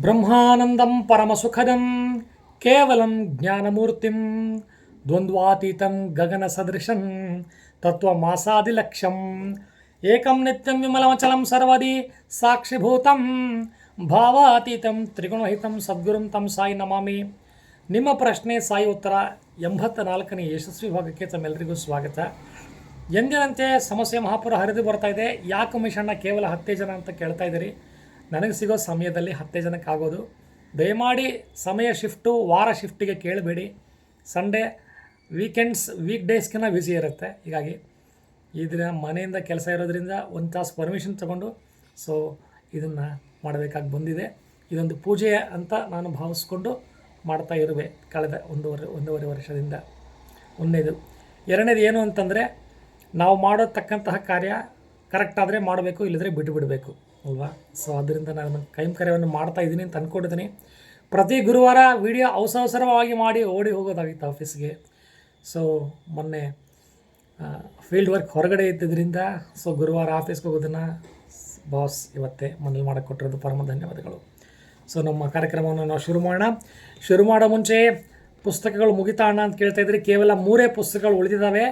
ಬ್ರಹ್ಮಾನಂದಂ ಪರಮಸುಖದಂ ಕೇವಲಂ ಜ್ಞಾನಮೂರ್ತಿಂ ದ್ವಂದ್ವಾತೀತಂ ಗಗನ ಸದೃಶಂ ತತ್ವಮಾಸಾದಿಲಕ್ಷ್ಯಂ ಏಕಂ ನಿತ್ಯಂ ವಿಮಲಮಚಲಂ ಸರ್ವದಿ ಸಾಕ್ಷಿಭೂತಂ ಭಾವಾತೀತಂ ತ್ರಿಗುಣಹಿತಂ ಸದ್ಗುರುಂ ತಂ ಸಾಯಿ ನಮಾಮಿ ನಿಮ್ಮ ಪ್ರಶ್ನೆ ಸಾಯಿ ಉತ್ತರ ಎಂಬತ್ತ ನಾಲ್ಕನೇ ಯಶಸ್ವಿ ಭಾಗಕ್ಕೆ ತಮ್ಮೆಲ್ಲರಿಗೂ ಸ್ವಾಗತ ಎಂದಿನಂತೆ ಸಮಸ್ಯೆ ಮಹಾಪುರ ಹರಿದು ಬರ್ತಾ ಇದೆ ಯಾಕೆ ಮಿಷನ್ನ ಕೇವಲ ಹತ್ತೇ ಜನ ಅಂತ ಕೇಳ್ತಾ ಇದ್ದೀರಿ ನನಗೆ ಸಿಗೋ ಸಮಯದಲ್ಲಿ ಹತ್ತೇ ಜನಕ್ಕೆ ಆಗೋದು ದಯಮಾಡಿ ಸಮಯ ಶಿಫ್ಟು, ವಾರ ಶಿಫ್ಟಿಗೆ ಕೇಳಬೇಡಿ. ಸಂಡೇ ವೀಕೆಂಡ್ಸ್ ವೀಕ್ ಡೇಸ್ಗಿನ ಬ್ಯುಸಿ ಇರುತ್ತೆ. ಹೀಗಾಗಿ ಈ ದಿನ ಮನೆಯಿಂದ ಕೆಲಸ ಇರೋದ್ರಿಂದ ಒಂದು ತಾಸು ಪರ್ಮಿಷನ್ ತಗೊಂಡು ಸೊ ಇದನ್ನು ಮಾಡಬೇಕಾಗಿ ಬಂದಿದೆ. ಇದೊಂದು ಪೂಜೆ ಅಂತ ನಾನು ಭಾವಿಸ್ಕೊಂಡು ಮಾಡ್ತಾ ಇರುವೆ ಕಳೆದ ಒಂದೂವರೆ ಒಂದೂವರೆ ವರ್ಷದಿಂದ. ಒಂದನೇದು. ಎರಡನೇದು ಏನು ಅಂತಂದರೆ, ನಾವು ಮಾಡತಕ್ಕಂತಹ ಕಾರ್ಯ ಕರೆಕ್ಟಾದರೆ ಮಾಡಬೇಕು, ಇಲ್ಲದ್ರೆ ಬಿಟ್ಟು ಬಿಡಬೇಕು ಅಲ್ವಾ ಸೊ ಅದರಿಂದ ನಾನು ಕೈಮ್ ಕಾರ್ಯವನ್ನು ಮಾಡ್ತಾ ಇದ್ದೀನಿ ಅಂತ ಅಂದ್ಕೊಂಡಿದ್ದೀನಿ ಪ್ರತಿ ಗುರುವಾರ ವಿಡಿಯೋ ಅವಸರವಾಗಿ ಮಾಡಿ ಓಡಿ ಹೋಗೋದಾಗಿತ್ತು ಆಫೀಸ್ಗೆ. ಸೊ ಮೊನ್ನೆ ಫೀಲ್ಡ್ ವರ್ಕ್ ಹೊರಗಡೆ ಇದ್ದಿದ್ದರಿಂದ ಸೊ ಗುರುವಾರ ಆಫೀಸ್ಗೆ ಹೋಗೋದನ್ನು ಬಾಸ್ ಇವತ್ತೇ ಮನೇಲಿ ಮಾಡಕ್ಕೆ ಕೊಟ್ಟಿರೋದು ಪರಮ ಧನ್ಯವಾದಗಳು. ಸೊ ನಮ್ಮ ಕಾರ್ಯಕ್ರಮವನ್ನು ನಾವು ಶುರು ಮಾಡೋಣ. ಶುರು ಮಾಡೋ ಮುಂಚೆ ಪುಸ್ತಕಗಳು ಮುಗಿತಾ ಅಣ್ಣ ಅಂತ ಕೇಳ್ತಾ ಇದ್ರೆ. ಕೇವಲ ಮೂರೇ ಪುಸ್ತಕಗಳು ಉಳಿದಿದ್ದಾವೆ.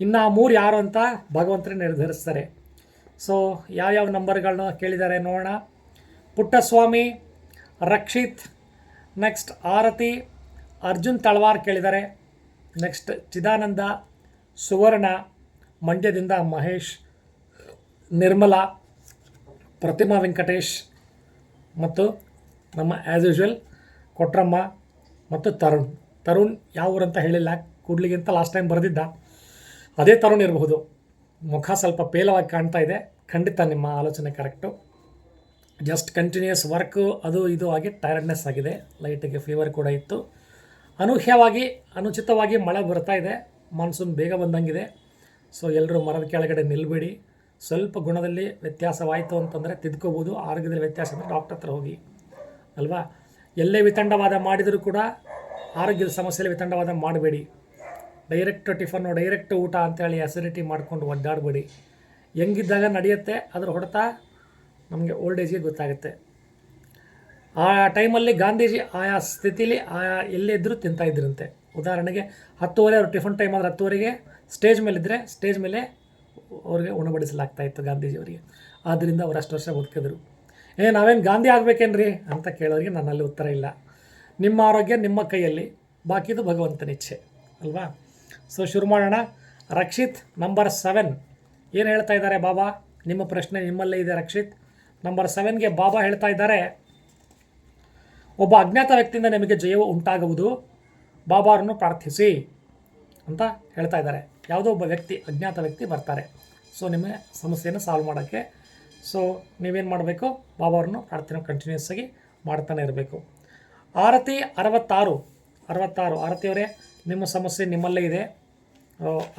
ಇನ್ನು ಆ ಮೂರು ಯಾರು ಅಂತ ಭಗವಂತರೇ ನಿರ್ಧರಿಸ್ತಾರೆ. ಸೊ ಯಾವ್ಯಾವ ನಂಬರ್ಗಳನ್ನ ಕೇಳಿದ್ದಾರೆ ನೋಡೋಣ. ಪುಟ್ಟಸ್ವಾಮಿ, ರಕ್ಷಿತ್ ನೆಕ್ಸ್ಟ್ ಆರತಿ, ಅರ್ಜುನ್ ತಳವಾರ್ ಕೇಳಿದ್ದಾರೆ ನೆಕ್ಸ್ಟ್ ಚಿದಾನಂದ, ಸುವರ್ಣ, ಮಂಡ್ಯದಿಂದ ಮಹೇಶ್, ನಿರ್ಮಲಾ, ಪ್ರತಿಮಾ ವೆಂಕಟೇಶ್ ಮತ್ತು ನಮ್ಮ ಆ್ಯಸ್ ಯೂಶ್ವಲ್ ಕೊಟ್ರಮ್ಮ ಮತ್ತು ತರುಣ್. ತರುಣ್ ಯಾವ ಊರಂತ ಹೇಳಿಲ್ಲ ಕೂಡ್ಲಿಗಿಂತ ಲಾಸ್ಟ್ ಟೈಮ್ ಬರೆದಿದ್ದ. ಅದೇ ತರುಣ್ ಇರಬಹುದು. ಮುಖ ಸ್ವಲ್ಪ ಪೇಲವಾಗಿ ಕಾಣ್ತಾ ಇದೆ. ಖಂಡಿತ ನಿಮ್ಮ ಆಲೋಚನೆ ಕರೆಕ್ಟು. ಜಸ್ಟ್ ಕಂಟಿನ್ಯೂಸ್ ವರ್ಕು ಅದು ಇದು ಆಗಿ ಟೈರ್ಡ್ನೆಸ್ ಆಗಿದೆ. ಲೈಟಿಗೆ ಫೀವರ್ ಕೂಡ ಇತ್ತು. ಅನೂಹ್ಯವಾಗಿ, ಅನುಚಿತವಾಗಿ ಮಳೆ ಬರ್ತಾ ಇದೆ. ಮಾನ್ಸೂನ್ ಬೇಗ ಬಂದಂಗಿದೆ. ಸೊ ಎಲ್ಲರೂ ಮರದ ಕೆಳಗಡೆ ನಿಲ್ಲಬೇಡಿ ಸ್ವಲ್ಪ ಗುಣದಲ್ಲಿ ವ್ಯತ್ಯಾಸವಾಯಿತು ಅಂತಂದರೆ ತಿದ್ಕೋಬೋದು. ಆರೋಗ್ಯದಲ್ಲಿ ವ್ಯತ್ಯಾಸ ಅಂದರೆ ಡಾಕ್ಟರ್ ಹತ್ರ ಹೋಗಿ. ಅಲ್ವಾ? ಎಲ್ಲೇ ವಿತಂಡವಾದ ಮಾಡಿದರೂ ಕೂಡ ಆರೋಗ್ಯದ ಸಮಸ್ಯೆಯಲ್ಲಿ ವಿತಂಡವಾದ ಮಾಡಬೇಡಿ. ಡೈರೆಕ್ಟ್ ಟಿಫನ್ನು, ಡೈರೆಕ್ಟ್ ಊಟ ಅಂತೇಳಿ ಅಸಿಡಿಟಿ ಮಾಡ್ಕೊಂಡು ಒದ್ದಾಡಬೇಡಿ. ಹೆಂಗಿದ್ದಾಗ ನಡೆಯುತ್ತೆ, ಅದ್ರ ಹೊಡೆತ ನಮಗೆ ಓಲ್ಡ್ ಏಜಿಗೆ ಗೊತ್ತಾಗುತ್ತೆ. ಆ ಟೈಮಲ್ಲಿ ಗಾಂಧೀಜಿ ಆಯಾ ಸ್ಥಿತಿಲಿ ಆಯಾ ಎಲ್ಲಿದ್ದರೂ ತಿಂತಾ ಇದ್ರಂತೆ. ಉದಾಹರಣೆಗೆ ಹತ್ತುವರೆ ಅವರು ಟಿಫನ್ ಟೈಮ್ ಆದರೆ ಹತ್ತುವರೆಗೆ ಸ್ಟೇಜ್ ಮೇಲಿದ್ದರೆ ಸ್ಟೇಜ್ ಮೇಲೆ ಅವ್ರಿಗೆ ಉಣಬಡಿಸಲಾಗ್ತಾ ಇತ್ತು ಗಾಂಧೀಜಿಯವರಿಗೆ ಆದ್ದರಿಂದ ಅವ್ರು ಅಷ್ಟು ವರ್ಷ ಬದುಕಿದ್ರು. ಏ, ನಾವೇನು ಗಾಂಧಿ ಆಗಬೇಕೇನ್ರಿ? ಅಂತ ಕೇಳೋರಿಗೆ ನನ್ನಲ್ಲಿ ಉತ್ತರ ಇಲ್ಲ. ನಿಮ್ಮ ಆರೋಗ್ಯ ನಿಮ್ಮ ಕೈಯಲ್ಲಿ. ಬಾಕಿದು ಭಗವಂತನ ಇಚ್ಛೆ. ಅಲ್ವಾ? ಸೊ ಶುರು ಮಾಡೋಣ. ರಕ್ಷಿತ್ ನಂಬರ್ ಸೆವೆನ್ ಏನು ಹೇಳ್ತಾ ಇದ್ದಾರೆ ಬಾಬಾ? ನಿಮ್ಮ ಪ್ರಶ್ನೆ ನಿಮ್ಮಲ್ಲೇ ಇದೆ ರಕ್ಷಿತ್. ನಂಬರ್ ಸೆವೆನ್ಗೆ ಬಾಬಾ ಹೇಳ್ತಾ ಇದ್ದಾರೆ, ಒಬ್ಬ ಅಜ್ಞಾತ ವ್ಯಕ್ತಿಯಿಂದ ನಿಮಗೆ ಜಯವು ಉಂಟಾಗುವುದು. ಬಾಬಾರನ್ನು ಪ್ರಾರ್ಥಿಸಿ ಅಂತ ಹೇಳ್ತಾ ಇದ್ದಾರೆ. ಯಾವುದೋ ಒಬ್ಬ ವ್ಯಕ್ತಿ, ಅಜ್ಞಾತ ವ್ಯಕ್ತಿ ಬರ್ತಾರೆ. ಸೊ ನಿಮ್ಮ ಸಮಸ್ಯೆಯನ್ನು ಸಾಲ್ವ್ ಮಾಡೋಕ್ಕೆ. ಸೊ ನೀವೇನು ಮಾಡಬೇಕು? ಬಾಬಾರನ್ನು ಪ್ರಾರ್ಥನೆ ಕಂಟಿನ್ಯೂಸ್ ಆಗಿ ಮಾಡ್ತಾನೆ ಇರಬೇಕು. ಆರತಿ ಅರವತ್ತಾರು. ಅರವತ್ತಾರು, ಆರತಿಯವರೇ ನಿಮ್ಮ ಸಮಸ್ಯೆ ನಿಮ್ಮಲ್ಲೇ ಇದೆ.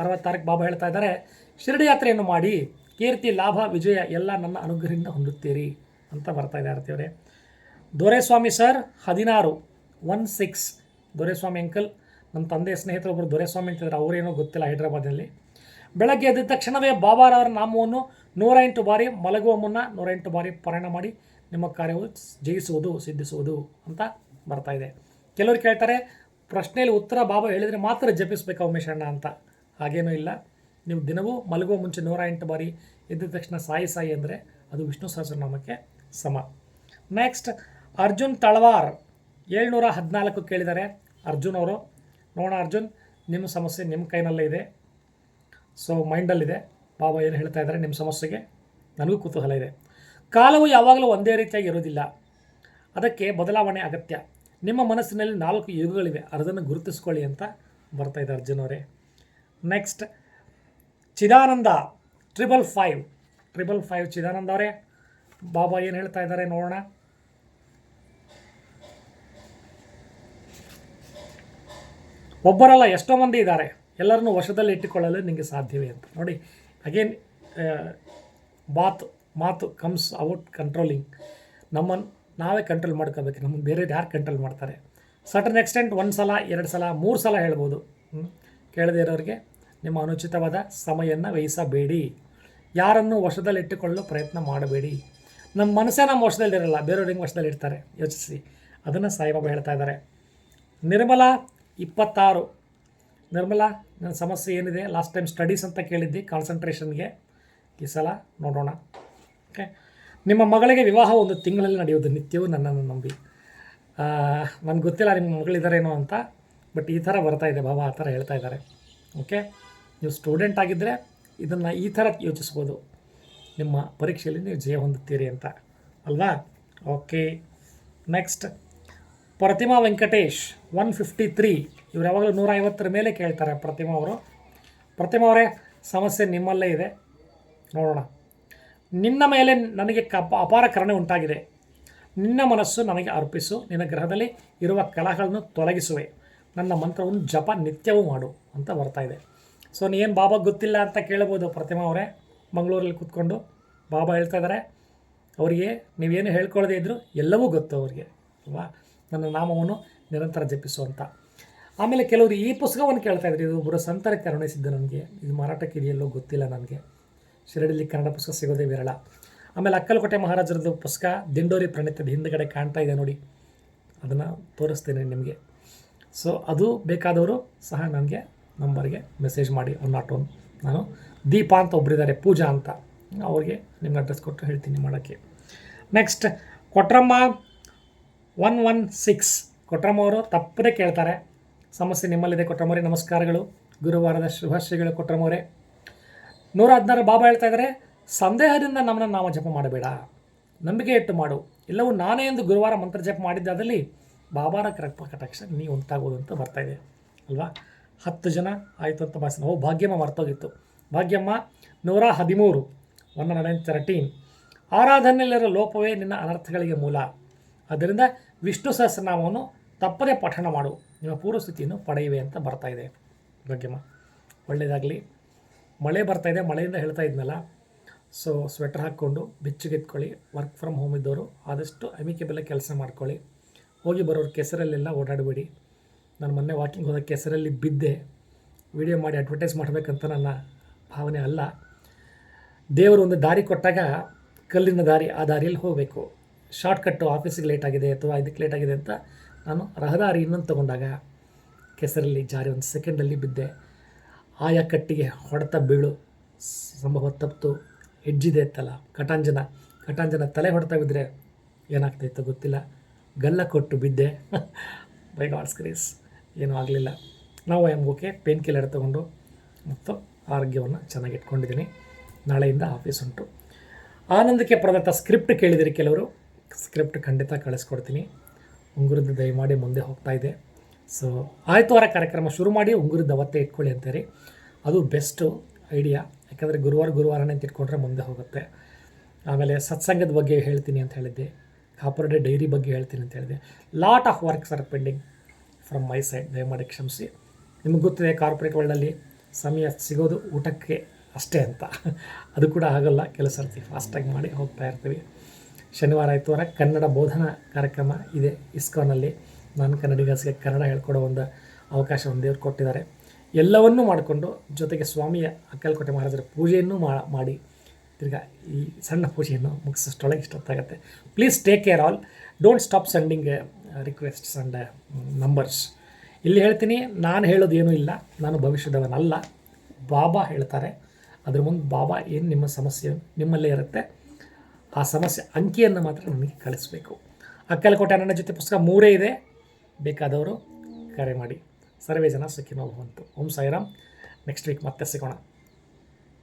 ಅರವತ್ತಾರಕ್ಕೆ ಬಾಬಾ ಹೇಳ್ತಾ ಇದ್ದಾರೆ, ಶಿರಡಿ ಯಾತ್ರೆಯನ್ನು ಮಾಡಿ ಕೀರ್ತಿ, ಲಾಭ, ವಿಜಯ ಎಲ್ಲ ನನ್ನ ಅನುಗ್ರಹದಿಂದ ಹೊಂದುತ್ತೀರಿ ಅಂತ ಬರ್ತಾ ಇದೆ ದೊರೆಸ್ವಾಮಿ ಸರ್ ಹದಿನಾರು ಒನ್ ಸಿಕ್ಸ್ ದೊರೆಸ್ವಾಮಿ ಅಂಕಲ್ ನಮ್ಮ ತಂದೆ ಸ್ನೇಹಿತರು ಒಬ್ಬರು ದೊರೆಸ್ವಾಮಿ ಅಂತಿದ್ದಾರೆ ಅವರೇನೋ ಗೊತ್ತಿಲ್ಲ ಹೈದರಾಬಾದಲ್ಲಿ ಬೆಳಗ್ಗೆ ಎದ್ದ ತಕ್ಷಣವೇ ಬಾಬಾರವರ ನಾಮವನ್ನು ನೂರ ಎಂಟು ಬಾರಿ ಮಲಗುವ ಮುನ್ನ ನೂರ ಎಂಟು ಬಾರಿ ಪಾರಾಯಣ ಮಾಡಿ ನಿಮ್ಮ ಕಾರ್ಯವು ಜಯಿಸುವುದು, ಸಿದ್ಧಿಸುವುದು ಅಂತ ಬರ್ತಾ ಇದೆ. ಕೆಲವರು ಕೇಳ್ತಾರೆ ಪ್ರಶ್ನೆಯಲ್ಲಿ ಉತ್ತರ ಬಾಬಾ ಹೇಳಿದರೆ ಮಾತ್ರ ಜಪಿಸಬೇಕು ಅಣ್ಣ ಅಂತ. ಹಾಗೇನೂ ಇಲ್ಲ. ನೀವು ದಿನವೂ ಮಲಗುವ ಮುಂಚೆ ನೂರ ಎಂಟು ಬಾರಿ ಎದ್ದ ತಕ್ಷಣ ಸಾಯಿ ಸಾಯಿ ಅಂದರೆ ಅದು ವಿಷ್ಣು ಸಹಸ್ರನಾಮಕ್ಕೆ ಸಮ. ನೆಕ್ಸ್ಟ್ ಅರ್ಜುನ್ ತಳವಾರ್ ಏಳ್ನೂರ ಹದಿನಾಲ್ಕು ಕೇಳಿದ್ದಾರೆ. ಅರ್ಜುನ್ ಅವರು, ನೋಡೋಣ ಅರ್ಜುನ್, ನಿಮ್ಮ ಸಮಸ್ಯೆ ನಿಮ್ಮ ಕೈನಲ್ಲೇ ಇದೆ. ಸೊ ಮೈಂಡಲ್ಲಿದೆ. ಬಾಬಾ ಏನು ಹೇಳ್ತಾ ಇದ್ದಾರೆ ನಿಮ್ಮ ಸಮಸ್ಯೆಗೆ? ನನಗೂ ಕುತೂಹಲ ಇದೆ. ಕಾಲವು ಯಾವಾಗಲೂ ಒಂದೇ ರೀತಿಯಾಗಿ ಇರೋದಿಲ್ಲ ಅದಕ್ಕೆ ಬದಲಾವಣೆ ಅಗತ್ಯ. ನಿಮ್ಮ ಮನಸ್ಸಿನಲ್ಲಿ ನಾಲ್ಕು ಯುಗಗಳಿವೆ. ಅದನ್ನು ಗುರುತಿಸ್ಕೊಳ್ಳಿ ಅಂತ ಬರ್ತಾ ಇದೆ ಅರ್ಜುನ್ ಅವರೇ next Chidananda triple five triple five Chidananda ಅವರೇ. ಬಾಬಾ ಏನು ಹೇಳ್ತಾ ಇದ್ದಾರೆ ನೋಡೋಣ. ಒಬ್ಬರಲ್ಲ ಎಷ್ಟೋ ಮಂದಿ ಇದ್ದಾರೆ. ಎಲ್ಲರನ್ನೂ ವಶದಲ್ಲಿ ಇಟ್ಟುಕೊಳ್ಳಲು ನಿಮಗೆ ಸಾಧ್ಯವೇ ಅಂತ. ನೋಡಿ ಅಗೇನ್ ಬಾತ್ ಮಾತು ಕಮ್ಸ್ ಔಟ್ ಕಂಟ್ರೋಲಿಂಗ್ ನಮ್ಮನ್ನು ನಾವೇ ಕಂಟ್ರೋಲ್ ಮಾಡ್ಕೋಬೇಕು. ನಮ್ಮನ್ನು ಬೇರೆ ಯಾರು ಕಂಟ್ರೋಲ್ ಮಾಡ್ತಾರೆ? ಸಟನ್ ಎಕ್ಸ್ಟೆಂಟ್ ಒಂದು ಸಲ, ಎರಡು ಸಲ, ಮೂರು ಸಲ ಹೇಳ್ಬೋದು. ಕೇಳದೇ ಇರೋರಿಗೆ ನಿಮ್ಮ ಅನುಚಿತವಾದ ಸಮಯವನ್ನು ವ್ಯಯಿಸಬೇಡಿ ಯಾರನ್ನು ವಶದಲ್ಲಿಟ್ಟುಕೊಳ್ಳಲು ಪ್ರಯತ್ನ ಮಾಡಬೇಡಿ. ನಮ್ಮ ಮನಸ್ಸೇ ನಮ್ಮ ವಶದಲ್ಲಿರಲ್ಲ ಬೇರೆಯವ್ರ ಹೆಂಗೆ ವಶದಲ್ಲಿ ಇರ್ತಾರೆ ಯೋಚಿಸಿ. ಅದನ್ನು ಸಾಯಿಬಾಬಾ ಹೇಳ್ತಾ ಇದ್ದಾರೆ ನಿರ್ಮಲಾ ಇಪ್ಪತ್ತಾರು. ನಿರ್ಮಲಾ, ನನ್ನ ಸಮಸ್ಯೆ ಏನಿದೆ? ಲಾಸ್ಟ್ ಟೈಮ್ ಸ್ಟಡೀಸ್ ಅಂತ ಕೇಳಿದ್ದಿ ಕಾನ್ಸಂಟ್ರೇಷನ್ಗೆ ಈ ಸಲ ನೋಡೋಣ. ಓಕೆ ನಿಮ್ಮ ಮಗಳಿಗೆ ವಿವಾಹ ಒಂದು ತಿಂಗಳಲ್ಲಿ ನಡೆಯೋದು ನಿತ್ಯವೂ ನನ್ನನ್ನು ನಂಬಿ. ನನಗೆ ಗೊತ್ತಿಲ್ಲ ನಿಮ್ಮ ಮಗಳಿದ್ದಾರೇನೋ ಅಂತ, ಬಟ್ ಈ ಥರ ಬರ್ತಾ ಇದೆ ಬಾಬಾ ಆ ಥರ ಹೇಳ್ತಾ ಇದ್ದಾರೆ. ಓಕೆ ನೀವು ಸ್ಟೂಡೆಂಟ್ ಆಗಿದ್ದರೆ ಇದನ್ನು ಈ ಥರ ಯೋಚಿಸ್ಬೋದು. ನಿಮ್ಮ ಪರೀಕ್ಷೆಯಲ್ಲಿ ನೀವು ಜಯ ಹೊಂದುತ್ತೀರಿ ಅಂತ. ಅಲ್ವಾ? Okay next Prathima Venkatesh one fifty three ಇವ್ರು ಯಾವಾಗಲೂ ನೂರ ಐವತ್ತರ ಮೇಲೆ ಕೇಳ್ತಾರೆ ಪ್ರತಿಮಾ ಅವರು. ಪ್ರತಿಮಾ ಅವರೇ, ಸಮಸ್ಯೆ ನಿಮ್ಮಲ್ಲೇ ಇದೆ. ನೋಡೋಣ. ನಿನ್ನ ಮೇಲೆ ನನಗೆ ಕಪ ಅಪಾರ ಕರುಣೆ ಉಂಟಾಗಿದೆ. ನಿನ್ನ ಮನಸ್ಸು ನನಗೆ ಅರ್ಪಿಸು. ನಿನ್ನ ಗ್ರಹದಲ್ಲಿ ಇರುವ ಕಲಹಗಳನ್ನು ತೊಲಗಿಸುವೆ. ನನ್ನ ಮಂತ್ರವನ್ನು ಜಪ ನಿತ್ಯವೂ ಮಾಡು ಅಂತ ಬರ್ತಾ ಇದೆ. ಸೊ ನೀನು ಬಾಬಾ ಗೊತ್ತಿಲ್ಲ ಅಂತ ಕೇಳ್ಬೋದು ಪ್ರತಿಮಾ ಅವರೇ. ಮಂಗಳೂರಲ್ಲಿ ಕೂತ್ಕೊಂಡು ಬಾಬಾ ಹೇಳ್ತಾ ಇದ್ದಾರೆ ಅವರಿಗೆ ನೀವೇನು ಹೇಳ್ಕೊಳ್ಳದೇ ಇದ್ದರೂ ಎಲ್ಲವೂ ಗೊತ್ತು ಅವರಿಗೆ. ಅಲ್ವಾ? ನನ್ನ ನಾಮವನ್ನು ನಿರಂತರ ಜಪಿಸು ಅಂತ. ಆಮೇಲೆ ಕೆಲವರು ಈ ಪುಸ್ತಕವನ್ನು ಕೇಳ್ತಾ ಇದ್ರು. ಇದು ಒಬ್ಬರು ಸಂತರಕ್ಕೆ ಕರುಣಿಸಿದ್ದು ನನಗೆ. ಇದು ಮಾರಾಟಕ್ಕೆ ಇದೆಯಲ್ಲೋ ಗೊತ್ತಿಲ್ಲ ನನಗೆ. ಶಿರಡಿಲಿ ಕನ್ನಡ ಪುಸ್ತಕ ಸಿಗೋದೇ ವಿರಳ. ಆಮೇಲೆ ಅಕ್ಕಲಕೋಟೆ ಮಹಾರಾಜರದ್ದು ಪುಸ್ತಕ ದಿಂಡೋರಿ ಪ್ರಣೀತದ ಹಿಂದ್ಗಡೆ ಕಾಣ್ತಾ ಇದೆ ನೋಡಿ. ಅದನ್ನು ತೋರಿಸ್ತೇನೆ ನಿಮಗೆ. ಸೊ ಅದು ಬೇಕಾದವರು ಸಹ ನನಗೆ ನಂಬರ್ಗೆ ಮೆಸೇಜ್ ಮಾಡಿ ಒನ್ ನಾಟ್ ಒನ್ ನಾನು ದೀಪ ಅಂತ ಒಬ್ಬರಿದ್ದಾರೆ ಪೂಜಾ ಅಂತ. ಅವ್ರಿಗೆ ನಿಮ್ಮ ಅಡ್ರೆಸ್ ಕೊಟ್ಟು ಹೇಳ್ತೀನಿ ಮಾಡೋಕ್ಕೆ. Next Kotramma one one six Kotramma ಅವರು ತಪ್ಪದೇ ಕೇಳ್ತಾರೆ. ಸಮಸ್ಯೆ ನಿಮ್ಮಲ್ಲಿದೆ ಕೊಟ್ರಮ್ಮರೇ ನಮಸ್ಕಾರಗಳು. ಗುರುವಾರದ ಶುಭಾಶಯಗಳು ಕೊಟ್ರಮ್ಮವರೇ ನೂರ ಹದಿನಾರು ಬಾಬಾ ಹೇಳ್ತಾ ಇದ್ದಾರೆ ಸಂದೇಹದಿಂದ ನಮ್ಮನ್ನು ನಾಮ ಜಪ ಮಾಡಬೇಡ. ನಂಬಿಕೆ ಇಟ್ಟು ಮಾಡು. ಎಲ್ಲವೂ ನಾನೇ ಎಂದು ಗುರುವಾರ ಮಂತ್ರ ಜಪ ಮಾಡಿದ್ದಾದಲ್ಲಿ ಬಾಬಾರ ಕರೆಕ್ಟ್ ಕಟಾಕ್ಷ ನೀ ಉಂಟಾಗೋದು ಅಂತ ಬರ್ತಾ ಇದೆ. ಅಲ್ವಾ? ಹತ್ತು ಜನ ಆಯಿತು ಅಂತ ಭಾಷಣ. ಓ, ಭಾಗ್ಯಮ್ಮ ಮರ್ತೋಗಿತ್ತು. ಭಾಗ್ಯಮ್ಮ, ನೂರ ಹದಿಮೂರು. ಒನ್ ನೈನ್ ತರ್ಟೀನ್ ಆರಾಧನೆಯಲ್ಲಿರೋ ಲೋಪವೇ ನಿನ್ನ ಅನರ್ಥಗಳಿಗೆ ಮೂಲ. ಆದ್ದರಿಂದ ವಿಷ್ಣು ಸಹಸ್ರನಾಮವನ್ನು ತಪ್ಪದೇ ಪಠಣ ಮಾಡು. ನಿಮ್ಮ ಪೂರ್ವಸ್ಥಿತಿಯನ್ನು ಪಡೆಯುವೆ ಅಂತ ಬರ್ತಾ ಇದೆ. ಭಾಗ್ಯಮ್ಮ ಒಳ್ಳೆಯದಾಗಲಿ ಮಳೆ ಬರ್ತಾ ಇದೆ, ಮಳೆಯಿಂದ ಹೇಳ್ತಾ ಇದ್ನಲ್ಲ. ಸೊ ಸ್ವೆಟರ್ ಹಾಕ್ಕೊಂಡು ಬೆಚ್ಚಗೆತ್ಕೊಳ್ಳಿ ವರ್ಕ್ ಫ್ರಮ್ ಹೋಮ್ ಇದ್ದವರು ಆದಷ್ಟು ಅಮಿಕೆಬೆಲ್ಲ ಕೆಲಸ ಮಾಡ್ಕೊಳ್ಳಿ. ಹೋಗಿ ಬರೋರು ಕೆಸರಲ್ಲೆಲ್ಲ ಓಡಾಡಬೇಡಿ. ನಾನು ಮೊನ್ನೆ ವಾಕಿಂಗ್ ಹೋದಾಗ ಕೆಸರಲ್ಲಿ ಬಿದ್ದೆ. ವಿಡಿಯೋ ಮಾಡಿ ಅಡ್ವರ್ಟೈಸ್ ಮಾಡಬೇಕಂತ ನನ್ನ ಭಾವನೆ ಅಲ್ಲ. ದೇವರು ಒಂದು ದಾರಿ ಕೊಟ್ಟಾಗ ಕಲ್ಲಿನ ದಾರಿ, ಆ ದಾರಿಯಲ್ಲಿ ಹೋಗಬೇಕು. ಶಾರ್ಟ್ಕಟ್ಟು ಆಫೀಸಿಗೆ ಲೇಟ್ ಆಗಿದೆ ಅಥವಾ ಇದಕ್ಕೆ ಲೇಟ್ ಆಗಿದೆ ಅಂತ ನಾನು ರಹದಾರಿ ಇನ್ನೊಂದು ತೊಗೊಂಡಾಗ ಕೆಸರಲ್ಲಿ ಜಾರಿ ಒಂದು ಸೆಕೆಂಡಲ್ಲಿ ಬಿದ್ದೆ. ಆಯಾ ಕಟ್ಟಿಗೆ ಹೊಡೆತ ಬೀಳು. ಸಂಭವ ತಪ್ಪಿತು ಹೆಜ್ಜಿದೆ ತಲ. ಕಟಾಂಜನ ಕಟಾಂಜನ ತಲೆ ಹೊಡೆತ ಬಿದ್ದರೆ ಏನಾಗ್ತಾಯಿತ್ತು ಗೊತ್ತಿಲ್ಲ. ಗಲ್ಲ ಕೊಟ್ಟು ಬಿದ್ದೆ. ಬೈ ಗಾಡ್ಸ್ ಕ್ರೀಸ್ ಏನೂ ಆಗಲಿಲ್ಲ. ನಾವು ಓಕೆ ಪೇನ್ ಕಿಲ್ಲರ್ ತೊಗೊಂಡು ಮತ್ತು ಆರೋಗ್ಯವನ್ನು ಚೆನ್ನಾಗಿ ಇಟ್ಕೊಂಡಿದ್ದೀನಿ. ನಾಳೆಯಿಂದ ಆಫೀಸ್ ಉಂಟು. ಆನಂದಕ್ಕೆ ಪಡೆದಂಥ ಸ್ಕ್ರಿಪ್ಟ್ ಕೇಳಿದಿರಿ ಕೆಲವರು. ಸ್ಕ್ರಿಪ್ಟ್ ಖಂಡಿತ ಕಳಿಸ್ಕೊಡ್ತೀನಿ. ಉಂಗುರದ ದಯಮಾಡಿ ಮುಂದೆ ಹೋಗ್ತಾ ಇದೆ. ಸೊ ಆಯ್ತವಾರ ಕಾರ್ಯಕ್ರಮ ಶುರು ಮಾಡಿ ಉಂಗುರದ ಅವತ್ತೇ ಇಟ್ಕೊಳ್ಳಿ ಅಂತಾರೆ. ಅದು ಬೆಸ್ಟು ಐಡಿಯಾ ಯಾಕಂದರೆ ಗುರುವಾರ ಗುರುವಾರನೇ ಅಂತ ಇಟ್ಕೊಂಡ್ರೆ ಮುಂದೆ ಹೋಗುತ್ತೆ. ಆಮೇಲೆ ಸತ್ಸಂಗದ ಬಗ್ಗೆ ಹೇಳ್ತೀನಿ ಅಂತ ಹೇಳಿದ್ದೆ. ಡೇ ಡೈರಿ ಬಗ್ಗೆ ಹೇಳ್ತೀನಿ ಅಂತ ಹೇಳಿದೆ lot of works are pending from my side ದಯಮಾಡಿ ಕ್ಷಮಿಸಿ. ನಿಮಗೆ ಗೊತ್ತಿದೆ ಕಾರ್ಪೊರೇಟ್ ವರ್ಲ್ಡಲ್ಲಿ ಸಮಯ ಸಿಗೋದು ಊಟಕ್ಕೆ ಅಷ್ಟೇ ಅಂತ. ಅದು ಕೂಡ ಆಗೋಲ್ಲ, ಕೆಲಸ ಸರ್ತಿ ಫಾಸ್ಟಾಗಿ ಮಾಡಿ ಹೋಗ್ತಾ ಇರ್ತೀವಿ. ಶನಿವಾರ, ಆಯ್ತುವಾರ ಕನ್ನಡ ಬೋಧನಾ ಕಾರ್ಯಕ್ರಮ ಇದೆ ಇಸ್ಕಾನಲ್ಲಿ ನಾನು ಕನ್ನಡಿಗರ್ಸ್ಗೆ ಕನ್ನಡ ಹೇಳ್ಕೊಡೋ ಒಂದು ಅವಕಾಶ ದೇವರು ಕೊಟ್ಟಿದ್ದಾರೆ. ಎಲ್ಲವನ್ನೂ ಮಾಡಿಕೊಂಡು ಜೊತೆಗೆ ಸ್ವಾಮಿಯ ಅಕ್ಕಲ್ಕೋಟೆ ಮಹಾರಾಜರ ಪೂಜೆಯನ್ನು ಮಾಡಿ ತಿರ್ಗಾ ಈ ಸಣ್ಣ ಪೂಜೆಯನ್ನು ಮುಗಿಸೋಷ್ಟೊಳಗೆ ಇಷ್ಟೊತ್ತಾಗುತ್ತೆ. Please take care all don't stop sending requests and numbers ಇಲ್ಲಿ ಹೇಳ್ತೀನಿ, ನಾನು ಹೇಳೋದು ಏನೂ ಇಲ್ಲ. ನಾನು ಭವಿಷ್ಯದವನಲ್ಲ. ಬಾಬಾ ಹೇಳ್ತಾರೆ. ಅದ್ರ ಮುಂದೆ ಬಾಬಾ ಏನು ನಿಮ್ಮ ಸಮಸ್ಯೆ ನಿಮ್ಮಲ್ಲೇ ಇರುತ್ತೆ. ಆ ಸಮಸ್ಯೆ ಅಂಕಿಯನ್ನು ಮಾತ್ರ ನನಗೆ ಕಳಿಸ್ಬೇಕು. ಅಕ್ಕಲ್ಕೋಟೆ ನನ್ನ ಜೊತೆ ಪುಸ್ತಕ ಮೂರೇ ಇದೆ. ಬೇಕಾದವರು ಕರೆ ಮಾಡಿ. ಸರ್ವೇ ಜನ ಸುಖಿನೋ ಬಂತು ಓಂ ಸಾಯಿರಾಮ್. ನೆಕ್ಸ್ಟ್ ವೀಕ್ ಮತ್ತೆ ಸಿಗೋಣ.